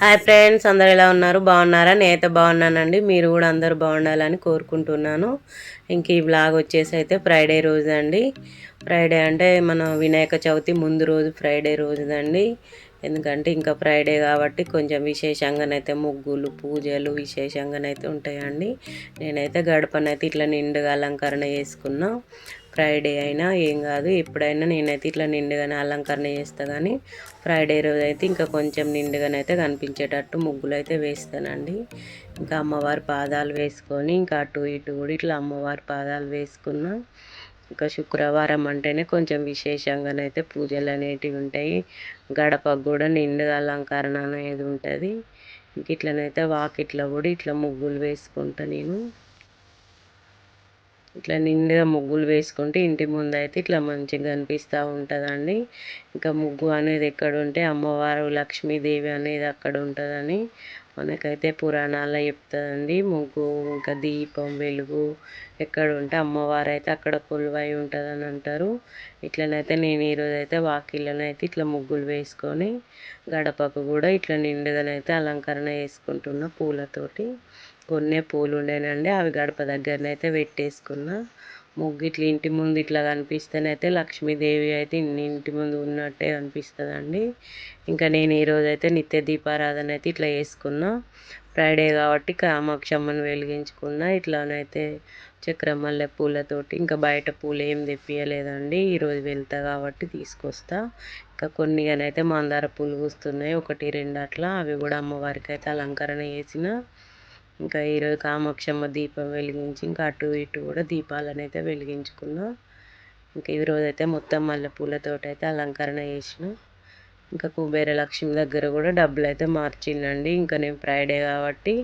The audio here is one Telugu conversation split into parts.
హాయ్ ఫ్రెండ్స్ అందరు ఎలా ఉన్నారు? బాగున్నారా? నేనైతే బాగున్నానండి. మీరు కూడా అందరూ బాగుండాలని కోరుకుంటున్నాను. ఇంక ఈ బ్లాగ్ వచ్చేసి అయితే ఫ్రైడే రోజు అండి. ఫ్రైడే అంటే మన వినాయక చవితి ముందు రోజు ఫ్రైడే రోజుదండి. ఎందుకంటే ఇంకా ఫ్రైడే కాబట్టి కొంచెం విశేషంగానైతే ముగ్గులు పూజలు విశేషంగానైతే ఉంటాయండి. నేనైతే గడపనైతే ఇట్లా నిండుగా అలంకరణ చేసుకున్నా. ఫ్రైడే అయినా ఏం కాదు ఎప్పుడైనా నేనైతే ఇట్లా నిండుగానే అలంకరణ చేస్తా కానీ ఫ్రైడే రోజు అయితే ఇంకా కొంచెం నిండుగానైతే కనిపించేటట్టు ముగ్గులు అయితే వేస్తానండి. ఇంకా అమ్మవారి పాదాలు వేసుకొని ఇంకా అటు ఇటు కూడా ఇట్లా అమ్మవారి పాదాలు వేసుకున్నా. ఇంకా శుక్రవారం అంటేనే కొంచెం విశేషంగానైతే పూజలు అనేటివి ఉంటాయి. గడపకు కూడా నిండుగా అలంకరణ అనేది ఉంటుంది. ఇంక ఇట్లనైతే వాకిట్లో కూడా ఇట్లా ముగ్గులు వేసుకుంటా నేను. ఇట్లా నిండుగా ముగ్గులు వేసుకుంటే ఇంటి ముందు అయితే ఇట్లా మంచిగా కనిపిస్తూ ఉంటుందండి. ఇంకా ముగ్గు అనేది ఎక్కడ ఉంటే అమ్మవారు లక్ష్మీదేవి అనేది అక్కడ ఉంటుందని మనకైతే పురాణాల్లో చెప్తుందండి. ముగ్గు ఇంకా దీపం వెలుగు ఎక్కడ ఉంటే అమ్మవారు అయితే అక్కడ కొలువై ఉంటుందని అంటారు. ఇట్లనైతే నేను ఈరోజు అయితే వాకిళ్ళనైతే ఇట్లా ముగ్గులు వేసుకొని గడపకు కూడా ఇట్లా నిండుగానైతే అలంకరణ చేసుకుంటున్నా పూలతోటి. కొన్నే పూలు ఉండేనండి అవి గడప దగ్గరనైతే పెట్టేసుకున్నా. ముగ్గు ఇట్లా ఇంటి ముందు ఇట్లా కనిపిస్తేనైతే లక్ష్మీదేవి అయితే ఇంటి ముందు ఉన్నట్టే అనిపిస్తుందండి. ఇంకా నేను ఈరోజు నిత్య దీపారాధన అయితే ఇట్లా వేసుకున్నా ఫ్రైడే కాబట్టి కామాక్షమ్మను వెలిగించుకున్నా. ఇట్లానైతే చక్రమల్లె పూలతోటి ఇంకా బయట పూలు ఏం తెప్పియలేదండి. ఈరోజు వెళ్తా కాబట్టి తీసుకొస్తా. ఇంకా కొన్నిగానైతే మందార పూలు పూస్తున్నాయి. ఒకటి రెండు అట్లా. అవి కూడా అమ్మవారికి అయితే అలంకరణ చేసిన. ఇంకా ఈరోజు కామాక్షమ్మ దీపం వెలిగించి ఇంకా అటు ఇటు కూడా దీపాలను అయితే వెలిగించుకున్నాం. ఇంకా ఈరోజు అయితే మొత్తం మల్లెపూలతోటి అయితే అలంకరణ చేసినాం. ఇంకా కుబేర లక్ష్మి దగ్గర కూడా డబ్బులు అయితే మార్చిందండి ఇంకా నేను ఫ్రైడే కాబట్టి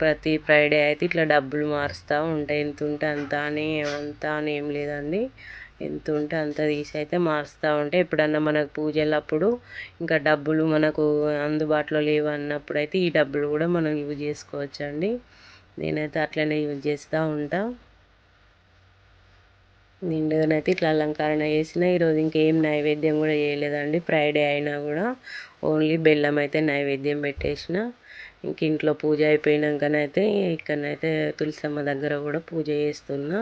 ప్రతి ఫ్రైడే అయితే ఇట్లా డబ్బులు మారుస్తూ ఉంటాయి. ఎంత ఉంటే అంత అని అంత అని ఏం లేదండి. ఎంత ఉంటే అంత తీసి అయితే మారుస్తూ ఉంటే ఎప్పుడన్నా మనకు పూజలప్పుడు ఇంకా డబ్బులు మనకు అందుబాటులో లేవు అన్నప్పుడు అయితే ఈ డబ్బులు కూడా మనం యూజ్ చేసుకోవచ్చండి. నేనైతే అట్లనే యూజ్ చేస్తూ ఉంటా. నిండుగానైతే ఇట్లా అలంకరణ చేసిన. ఈరోజు ఇంకేం నైవేద్యం కూడా చేయలేదండి. ఫ్రైడే అయినా కూడా ఓన్లీ బెల్లం అయితే నైవేద్యం పెట్టేసిన. ఇంక ఇంట్లో పూజ అయిపోయినాకనైతే ఇక్కడనైతే తులసమ్మ దగ్గర కూడా పూజ చేస్తున్నా.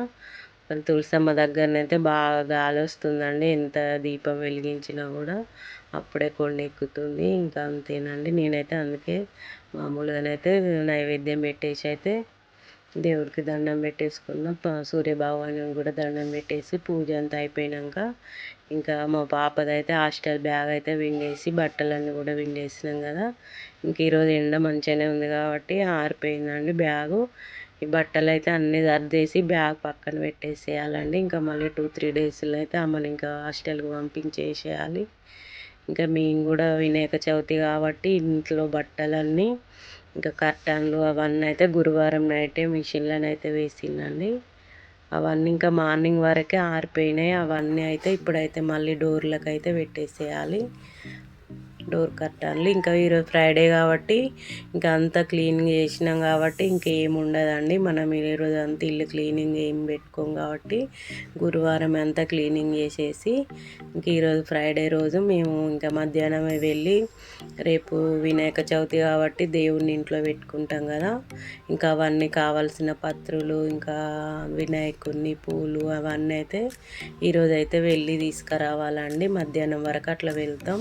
తులసమ్మ దగ్గరనైతే బాగా గాలి వస్తుందండి ఎంత దీపం వెలిగించినా కూడా అప్పుడే కొండ ఎక్కుతుంది ఇంకా అంతేనండి. నేనైతే అందుకే మామూలుగానైతే నైవేద్యం పెట్టేసి అయితే దేవుడికి దండం పెట్టేసుకున్నాం. సూర్యభగవాను కూడా దండం పెట్టేసి పూజ అంతా అయిపోయినాక ఇంకా మా పాపదైతే హాస్టల్ బ్యాగ్ అయితే విండేసి బట్టలన్నీ కూడా విండేసినాం కదా. ఇంక ఈరోజు ఎండ మంచిగానే ఉంది కాబట్టి ఆరిపోయిందండి బ్యాగు. ఈ బట్టలు అయితే అన్నీ సర్దేసి బ్యాగ్ పక్కన పెట్టేసేయాలండి. ఇంకా మళ్ళీ టూ త్రీ డేస్లో అయితే అమ్మని ఇంకా హాస్టల్కి పంపించేసేయాలి. ఇంకా మేము కూడా వినాయక చవితి కాబట్టి ఇంట్లో బట్టలన్నీ ఇంకా కర్టన్లు అవన్నీ అయితే గురువారం నైటే మిషన్లను అయితే వేసిందండి అవన్నీ ఇంకా మార్నింగ్ వరకే ఆరిపోయినాయి. అవన్నీ అయితే ఇప్పుడైతే మళ్ళీ డోర్లకు అయితే పెట్టేసేయాలి. డోర్ కట్టాలి. ఇంకా ఈరోజు ఫ్రైడే కాబట్టి ఇంకా అంతా క్లీనింగ్ చేసినాం కాబట్టి ఇంకేం ఉండదండి. మనం ఈరోజు అంతా ఇల్లు క్లీనింగ్ ఏం పెట్టుకోం కాబట్టి గురువారం అంతా క్లీనింగ్ చేసేసి ఇంక ఈరోజు ఫ్రైడే రోజు మేము ఇంకా మధ్యాహ్నమే వెళ్ళి రేపు వినాయక చవితి కాబట్టి దేవుడిని ఇంట్లో పెట్టుకుంటాం కదా. ఇంకా అవన్నీ కావాల్సిన పత్రులు ఇంకా వినాయకుడిని పూలు అవన్నీ అయితే ఈరోజు అయితే వెళ్ళి తీసుకురావాలండి. మధ్యాహ్నం వరకు అట్లా వెళ్తాం.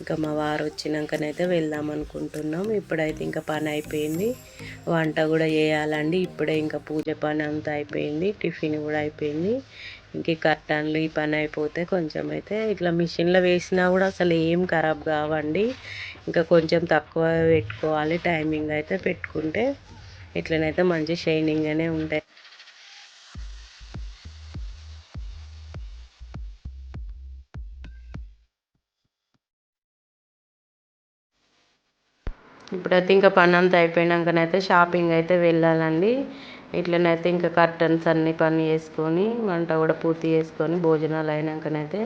ఇంకా మా వారు వచ్చినాకనైతే వెళ్దాం అనుకుంటున్నాం. ఇప్పుడైతే ఇంకా పని అయిపోయింది. వంట కూడా చేయాలండి. ఇప్పుడే ఇంకా పూజ పని అంతా అయిపోయింది. టిఫిన్ కూడా అయిపోయింది. ఇంక కర్టన్లు ఈ పని అయిపోతే కొంచెం అయితే ఇట్లా మిషన్లో వేసినా కూడా అసలు ఏం ఖరాబ్ కావండి. ఇంకా కొంచెం తక్కువ పెట్టుకోవాలి. టైమింగ్ అయితే పెట్టుకుంటే ఇట్లనైతే మంచి షైనింగ్గానే ఉంటాయి. ఇప్పుడైతే ఇంకా పని అంతా అయిపోయినాకనైతే షాపింగ్ అయితే వెళ్ళాలండి. ఇట్లనైతే ఇంకా కర్టన్స్ అన్ని పని చేసుకొని వంట కూడా పూర్తి చేసుకొని భోజనాలు అయినాకనైతే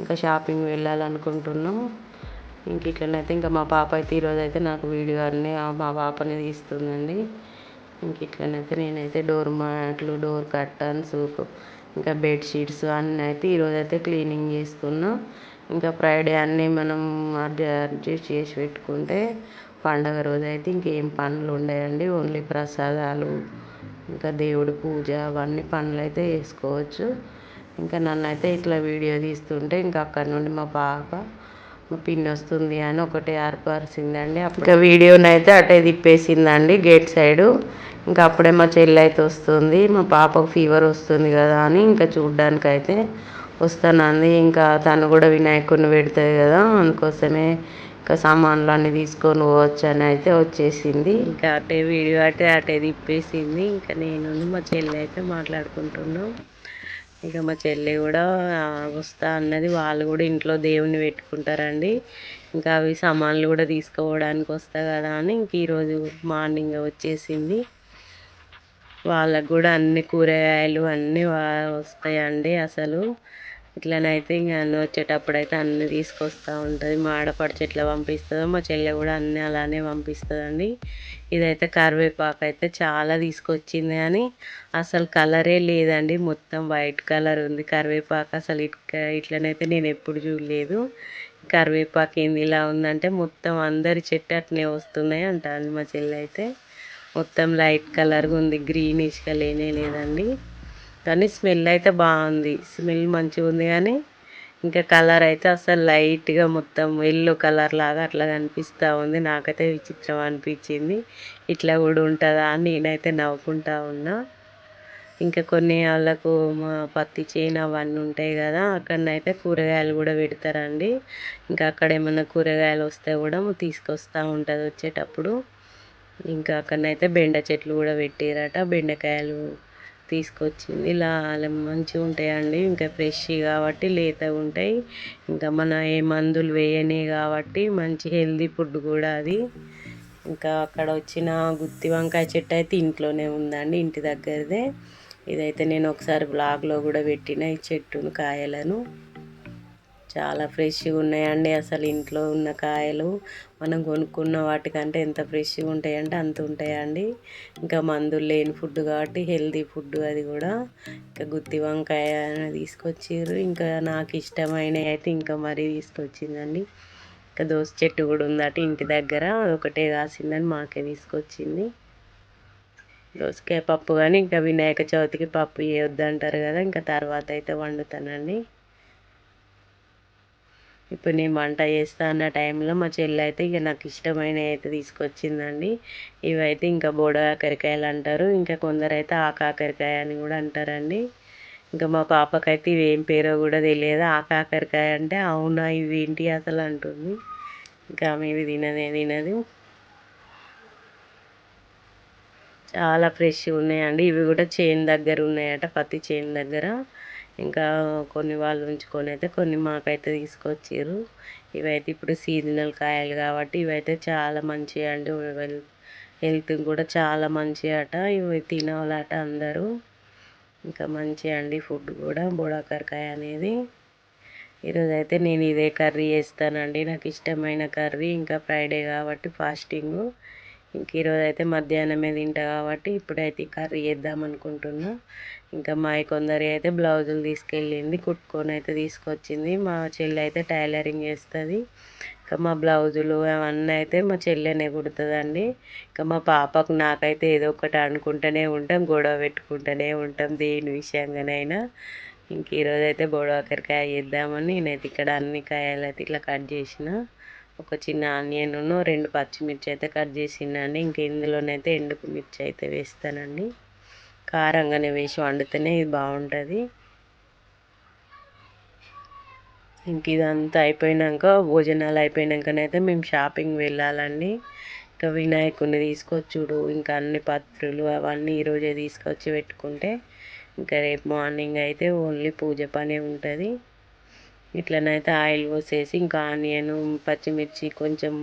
ఇంకా షాపింగ్ వెళ్ళాలనుకుంటున్నాం. ఇంక ఇట్లనైతే ఇంకా మా పాప అయితే ఈరోజు అయితే నాకు వీడియో అన్నీ మా పాపని తీస్తుందండి. ఇంక ఇట్లనైతే నేనైతే డోర్ మ్యాట్లు డోర్ కర్టన్స్ ఇంకా బెడ్షీట్స్ అన్నీ అయితే ఈరోజు అయితే క్లీనింగ్ చేసుకున్నాం. ఇంకా ఫ్రైడే అన్నీ మనం అడ్జస్ట్ చేసి పెట్టుకుంటే పండగ రోజు అయితే ఇంకేం పనులు ఉండవండి ఓన్లీ ప్రసాదాలు ఇంకా దేవుడి పూజ అవన్నీ పనులు అయితే చేసుకోవచ్చు. ఇంకా నన్ను అయితే ఇట్లా వీడియో తీస్తుంటే ఇంకా అక్కడ నుండి మా పాప మా పిన్ని వస్తుంది అని ఒకటే ఆర్పరిసిందండి. ఇంకా వీడియోని అయితే అటే తిప్పేసిందండి గేట్ సైడు. ఇంకా అప్పుడే మా చెల్లి అయితే వస్తుంది. మా పాపకు ఫీవర్ వస్తుంది కదా అని ఇంకా చూడ్డానికి అయితే వస్తానంది. ఇంకా తను కూడా వినాయకుడిని పెడుతుంది కదా అందుకోసమే ఇంకా సామాన్లు అన్నీ తీసుకొని పోవచ్చు అని అయితే వచ్చేసింది. ఇంకా అటే వీడియో అటే అటే తిప్పేసింది. ఇంకా నేను మా చెల్లి అయితే మాట్లాడుకుంటున్నాం. ఇక మా చెల్లి కూడా వస్తా అన్నది. వాళ్ళు కూడా ఇంట్లో దేవుని పెట్టుకుంటారండి. ఇంకా అవి సామాన్లు కూడా తీసుకోవడానికి వస్తా కదా అని ఇంక ఈరోజు మార్నింగ్ వచ్చేసింది. వాళ్ళకు కూడా అన్ని కూరగాయలు అన్నీ వస్తాయండి అసలు. ఇట్లనైతే ఇంకా అన్నీ వచ్చేటప్పుడు అయితే అన్నీ తీసుకొస్తూ ఉంటుంది. మా ఆడపడుచు ఎట్లా పంపిస్తుందో మా చెల్లె కూడా అన్నీ అలానే పంపిస్తుందండి. ఇదైతే కరివేపాకు అయితే చాలా తీసుకొచ్చింది కానీ అసలు కలరే లేదండి. మొత్తం వైట్ కలర్ ఉంది. కరివేపాకు అసలు ఇట్లా ఇట్లనైతే నేను ఎప్పుడు చూడలేదు. కరివేపాకు ఏంది ఇలా ఉందంటే మొత్తం అందరి చెట్టు అట్నే వస్తున్నాయి అంటుంది మా చెల్లి అయితే. మొత్తం లైట్ కలర్గా ఉంది. గ్రీనిష్గా లేనే లేదండి. కానీ స్మెల్ అయితే బాగుంది. స్మెల్ మంచిగా ఉంది కానీ ఇంకా కలర్ అయితే అసలు లైట్గా మొత్తం ఎల్లో కలర్ లాగా అట్లా కనిపిస్తూ ఉంది. నాకైతే విచిత్రం అనిపించింది. ఇట్లా కూడా ఉంటుందా అని నేనైతే నవ్వుకుంటా ఉన్నా. ఇంకా కొన్ని వాళ్ళకు పత్తి చేను అవన్నీ ఉంటాయి కదా అక్కడనైతే కూరగాయలు కూడా పెడతారండి. ఇంకా అక్కడ ఏమైనా కూరగాయలు వస్తే కూడా తీసుకొస్తూ ఉంటుంది వచ్చేటప్పుడు. ఇంకా అక్కడనైతే బెండ చెట్లు కూడా పెట్టారట బెండకాయలు తీసుకొచ్చింది. ఇలా మంచిగా ఉంటాయండి. ఇంకా ఫ్రెష్ కాబట్టి లేతగా ఉంటాయి. ఇంకా మన ఏ మందులు వేయని కాబట్టి మంచి హెల్దీ ఫుడ్ కూడా అది. ఇంకా అక్కడ వచ్చిన గుత్తి వంకాయ చెట్టు అయితే ఇంట్లోనే ఉందండి ఇంటి దగ్గరదే. ఇదైతే నేను ఒకసారి బ్లాగ్లో కూడా పెట్టిన ఈ చెట్టును కాయలను. చాలా ఫ్రెష్గా ఉన్నాయండి. అసలు ఇంట్లో ఉన్న కాయలు మనం కొనుక్కున్న వాటికంటే ఎంత ఫ్రెష్గా ఉంటాయంటే అంత ఉంటాయండి. ఇంకా మందులు లేని ఫుడ్ కాబట్టి హెల్తీ ఫుడ్ అది కూడా. ఇంకా గుత్తి వంకాయ తీసుకొచ్చారు. ఇంకా నాకు ఇష్టమైన అయితే ఇంకా మరీ తీసుకొచ్చిందండి. ఇంకా దోస చెట్టు కూడా ఉందట ఇంటి దగ్గర. ఒకటే కాసిందని మాకే తీసుకొచ్చింది. దోసకాయ పప్పు కానీ ఇంకా వినాయక చవితికి పప్పు చేయొద్దంటారు కదా ఇంకా తర్వాత అయితే వండుతానండి. ఇప్పుడు నేను వంట చేస్తా అన్న టైంలో మా చెల్లి అయితే ఇక నాకు ఇష్టమైనవి అయితే తీసుకొచ్చిందండి. ఇవైతే ఇంకా బోడ కాకరకాయలు అంటారు. ఇంకా కొందరు అయితే ఆ కాకరకాయ అని కూడా అంటారండి. ఇంకా మా పాపకైతే ఇవి ఏం పేరో కూడా తెలియదు. ఆ కాకరకాయ అంటే అవునా ఇవి ఏంటి అసలు అంటుంది. ఇంకా ఆమె ఇవి తినదే తినదు. చాలా ఫ్రెష్గా ఉన్నాయండి. ఇవి కూడా చేను దగ్గర ఉన్నాయట పత్తి చేను దగ్గర. ఇంకా కొన్ని వాళ్ళు ఉంచుకొని అయితే కొన్ని మాకైతే తీసుకొచ్చారు ఇవైతే ఇప్పుడు సీజనల్ కాయలు కాబట్టి ఇవైతే చాలా మంచివి అండి. హెల్త్ కూడా చాలా మంచి అట. ఇవి తినాలట అందరూ. ఇంకా మంచి అండి ఫుడ్ కూడా. బుడాకరకాయ అనేది. ఈరోజు అయితే నేను ఇదే కర్రీ చేస్తానండి. నాకు ఇష్టమైన కర్రీ. ఇంకా ఫ్రైడే కాబట్టి ఫాస్టింగ్. ఇంక ఈరోజు అయితే మధ్యాహ్నమే తింటా కాబట్టి ఇప్పుడైతే కర్రీ చేద్దాం అనుకుంటున్నా. ఇంకా మా కొందరి అయితే బ్లౌజులు తీసుకెళ్ళింది కుట్టుకొని అయితే తీసుకొచ్చింది. మా చెల్లి అయితే టైలరింగ్ చేస్తుంది. ఇంకా మా బ్లౌజులు అవన్నీ అయితే మా చెల్లెనే కుడుతుందండి. ఇంకా మా పాపకు నాకైతే ఏదో ఒకటి అనుకుంటూనే ఉంటాం గొడవ పెట్టుకుంటూనే ఉంటాం దేని విషయంగానైనా. ఇంక ఈరోజు అయితే బొడవకరకాయ చేద్దామని నేనైతే ఇక్కడ అన్ని కాయలు అయితే ఇట్లా కట్ చేసిన. ఒక చిన్న ఆనియన్ను రెండు పచ్చిమిర్చి అయితే కట్ చేసిందండి ఇంక ఇందులోనైతే ఎండుకు మిర్చి అయితే వేస్తానండి. కారంగానే వేసి వండితేనే ఇది బాగుంటుంది. ఇంక ఇదంతా అయిపోయినాక భోజనాలు అయిపోయినాకనైతే మేము షాపింగ్ వెళ్ళాలండి. ఇంకా వినాయకుడిని తీసుకొచ్చుడు ఇంకా అన్ని పత్రులు అవన్నీ ఈరోజే తీసుకొచ్చి పెట్టుకుంటే ఇంకా రేపు మార్నింగ్ అయితే ఓన్లీ పూజ పనే ఉంటుంది. ఇట్లనైతే ఆయిల్ పోసేసి ఇంకా ఆనియన్ పచ్చిమిర్చి కొంచెం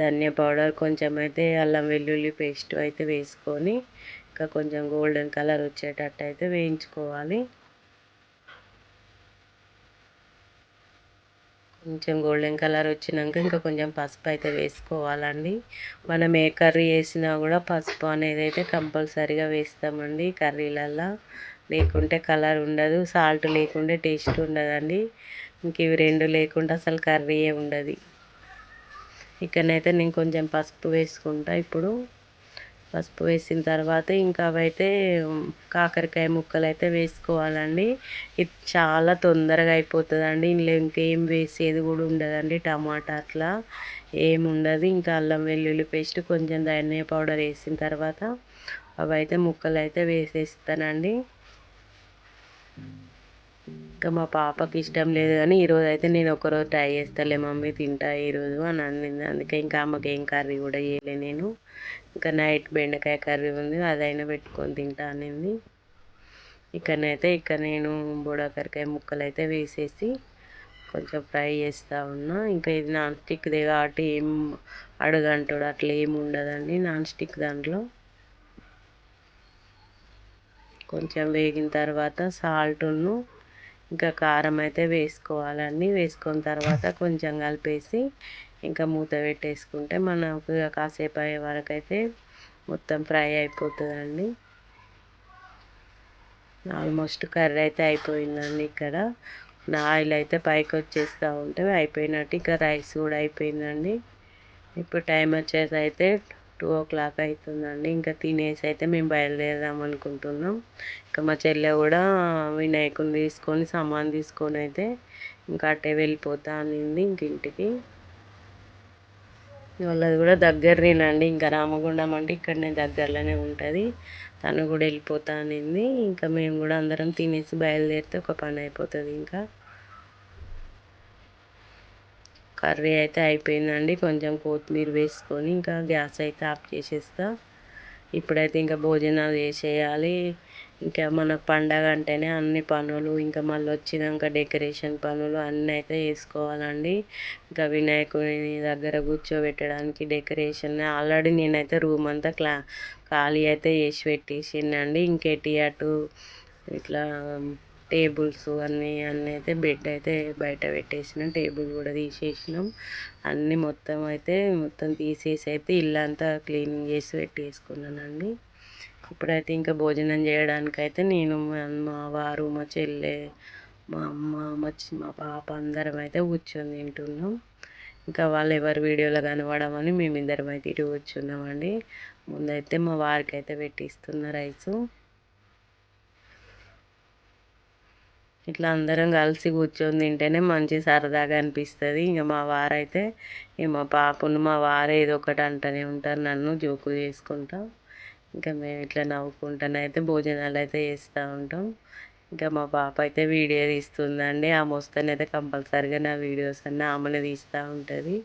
ధనియా పౌడర్ కొంచెం అయితే అల్లం వెల్లుల్లి పేస్ట్ అయితే వేసుకొని ఇంకా కొంచెం గోల్డెన్ కలర్ వచ్చేటట్టు అయితే వేయించుకోవాలి. కొంచెం గోల్డెన్ కలర్ వచ్చినాక ఇంకా కొంచెం పసుపు అయితే వేసుకోవాలండి. మనం ఏ కర్రీ వేసినా కూడా పసుపు అనేది అయితే కంపల్సరీగా వేస్తామండి కర్రీలల్లో. లేకుంటే కలర్ ఉండదు సాల్ట్ లేకుంటే టేస్ట్ ఉండదండి. ఇంక ఇవి రెండు లేకుండా అసలు కర్రీయే ఉండదు. ఇక్కడనైతే నేను కొంచెం పసుపు వేసుకుంటా ఇప్పుడు. పసుపు వేసిన తర్వాత ఇంకా అవైతే కాకరకాయ ముక్కలు అయితే వేసుకోవాలండి. ఇది చాలా తొందరగా అయిపోతుందండి. ఇందులో ఇంకేం వేసేది కూడా ఉండదండి టమాటా అట్లా. ఏముండదు ఇంకా అల్లం వెల్లుల్లి పేస్ట్ కొంచెం ధనియా పౌడర్ వేసిన తర్వాత అవైతే ముక్కలు అయితే వేసేస్తానండి. ఇంకా మా పాపకి ఇష్టం లేదు కానీ ఈరోజు అయితే నేను ఒకరోజు ట్రై చేస్తాలే మమ్మీ తింటా ఈరోజు అని అందింది. అందుకే ఇంకా ఆమెకి ఏం కర్రీ కూడా చేయలే నేను. ఇంకా నైట్ బెండకాయ కర్రీ ఉంది అదైనా పెట్టుకొని తింటా అనింది. ఇక్కడనైతే ఇక్కడ నేను బుడాకరకాయ ముక్కలు అయితే వేసేసి కొంచెం ఫ్రై చేస్తూ ఉన్నా. ఇంకా ఇది నాన్ స్టిక్దే కాబట్టి ఏం అడుగంటాడు అట్లా ఏమి ఉండదండి నాన్ స్టిక్ దాంట్లో. కొంచెం వేగిన తర్వాత సాల్ట్ను ఇంకా కారం అయితే వేసుకోవాలండి వేసుకున్న తర్వాత కొంచెం కలిపేసి ఇంకా మూత పెట్టేసుకుంటే మనకు కాసేపు అయ్యే వరకు అయితే మొత్తం ఫ్రై అయిపోతుందండి. ఆల్మోస్ట్ కర్రీ అయితే అయిపోయిందండి ఇక్కడ. నా ఆయిల్ అయితే పైకి వచ్చేస్తూ ఉంటే అయిపోయినట్టు. ఇంకా రైస్ కూడా అయిపోయిందండి. ఇప్పుడు టైం వచ్చేసి అయితే టూ ఓ క్లాక్ అవుతుందండి ఇంకా తినేసి అయితే మేము బయలుదేరదాం అనుకుంటున్నాం. ఇంకా మా చెల్లె కూడా వినాయకుని తీసుకొని సామాన్ తీసుకొని అయితే ఇంకా అట్టే వెళ్ళిపోతా అనింది ఇంక ఇంటికి. వాళ్ళది కూడా దగ్గరనేనండి. ఇంకా రామగుండం అంటే ఇక్కడనే దగ్గరలోనే ఉంటుంది. తను కూడా వెళ్ళిపోతా అనింది. ఇంకా మేము కూడా అందరం తినేసి బయలుదేరితే ఒక పని అయిపోతుంది ఇంకా. కర్రీ అయితే అయిపోయిందండి. కొంచెం కొత్తిమీర వేసుకొని ఇంకా గ్యాస్ అయితే ఆఫ్ చేసేస్తా. ఇప్పుడైతే ఇంకా భోజనాలు చేసేయాలి. ఇంకా మన పండగ అంటేనే అన్ని పనులు ఇంకా మళ్ళీ వచ్చినాక డెకరేషన్ పనులు అన్నీ అయితే వేసుకోవాలండి ఇంకా వినాయకుని దగ్గర కూర్చోబెట్టడానికి డెకరేషన్ ఆల్రెడీ నేనైతే రూమ్ అంతా క్లా ఖాళీ అయితే చేసి పెట్టేసిండండి. ఇంకేటి అటు ఇట్లా టేబుల్స్ అన్నీ అన్నీ అయితే బెడ్ అయితే బయట పెట్టేసినాం. టేబుల్ కూడా తీసేసినాం. అన్నీ మొత్తం అయితే మొత్తం తీసేసి అయితే ఇల్లంతా క్లీనింగ్ చేసి పెట్టేసుకున్నానండి. ఇప్పుడైతే ఇంకా భోజనం చేయడానికైతే నేను మా వారు మా చెల్లె మా అమ్మ మా మా పాప అందరం అయితే కూర్చొని తింటున్నాం. ఇంకా వాళ్ళు ఎవరు వీడియోలో కనబడమని మేమిద్దరం అయితే ఇటు కూర్చున్నామండి. ముందైతే మా వారికి అయితే పెట్టిస్తున్న రైసు. ఇట్లా అందరం కలిసి కూర్చొని తింటేనే మంచి సరదాగా అనిపిస్తుంది. ఇంకా మా వారైతే ఇక మా పాపను మా వారు ఏదో ఒకటి అంటూనే ఉంటారు నన్ను జోకులు చేసుకుంటాం. ఇంకా మేము ఇట్లా నవ్వుకుంటానైతే భోజనాలు అయితే చేస్తూ ఉంటాం. ఇంకా మా పాప అయితే వీడియో తీస్తుందండి. ఆమె వస్తేనైతే కంపల్సరిగా నా వీడియోస్ అన్నీ ఆమెనే తీస్తూ ఉంటుంది.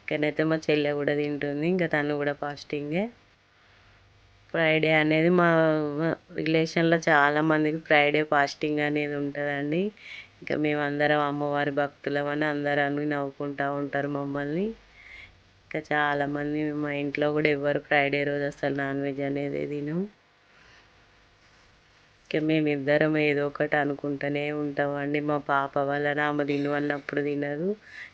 ఇంకనైతే మా చెల్లె కూడా తింటుంది. ఇంకా తను కూడా ఫాస్టింగే. ఫ్రైడే అనేది మా రిలేషన్లో చాలామందికి ఫ్రైడే ఫాస్టింగ్ అనేది ఉంటుందండి. ఇంకా మేమందరం అమ్మవారి భక్తులమని అందరూ నవ్వుకుంటూ ఉంటారు మమ్మల్ని. ఇంకా చాలామంది మా ఇంట్లో కూడా ఎవరు ఫ్రైడే రోజు అసలు నాన్ వెజ్ అనేది తినం ఇంకా మేమిద్దరం ఏదో ఒకటి అనుకుంటూనే ఉంటామండి. మా పాప వలన ఆమె తిను అన్నప్పుడు తినదు.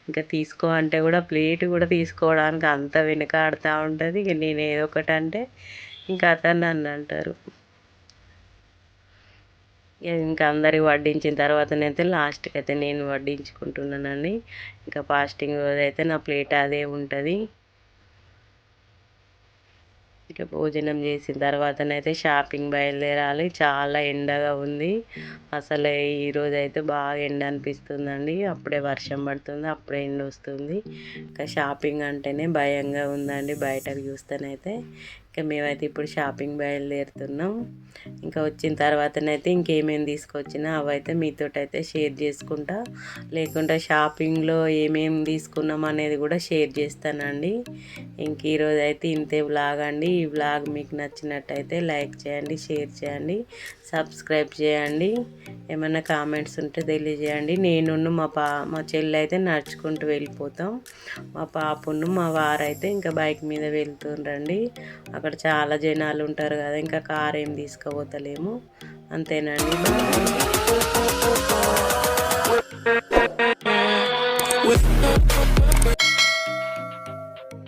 ఇంకా తీసుకో అంటే కూడా ప్లేట్ కూడా తీసుకోవడానికి అంత వెనకాడుతూ ఉంటుంది. ఇక నేను ఏదో ఒకటి అంటే ఇంకా అతను నన్ను అంటారు. ఇంకా అందరికి వడ్డించిన తర్వాతనైతే లాస్ట్కి అయితే నేను వడ్డించుకుంటున్నానండి. ఇంకా ఫాస్టింగ్ అయితే నా ప్లేట్ అదే ఉంటుంది. ఇక భోజనం చేసిన తర్వాతనైతే షాపింగ్ బయలుదేరాలి. చాలా ఎండగా ఉంది. అసలు ఈరోజు అయితే బాగా ఎండ అనిపిస్తుందండి. అప్పుడే వర్షం పడుతుంది అప్పుడే ఎండ వస్తుంది. ఇంకా షాపింగ్ అంటేనే భయంగా ఉందండి బయటకు చూస్తేనైతే. ఇంకా మేమైతే ఇప్పుడు షాపింగ్ బయలుదేరుతున్నాం. ఇంకా వచ్చిన తర్వాతనైతే ఇంకేమేమి తీసుకొచ్చినా అవైతే మీతో అయితే షేర్ చేసుకుంటా. లేకుంటే షాపింగ్లో ఏమేమి తీసుకున్నాం అనేది కూడా షేర్ చేస్తానండి. ఇంక ఈరోజు అయితే ఇంతే వ్లాగ్ అండి. ఈ వ్లాగ్ మీకు నచ్చినట్టయితే లైక్ చేయండి షేర్ చేయండి సబ్స్క్రైబ్ చేయండి. ఏమైనా కామెంట్స్ ఉంటే తెలియజేయండి. నేను మా పా మా చెల్లి అయితే నడుచుకుంటూ వెళ్ళిపోతాం. మా పాపను మా వారైతే ఇంకా బైక్ మీద వెళ్తుండ్రండి. అక్కడ చాలా జనాలు ఉంటారు కదా ఇంకా కార్ ఏం తీసుకుపోతలేము. అంతేనండి.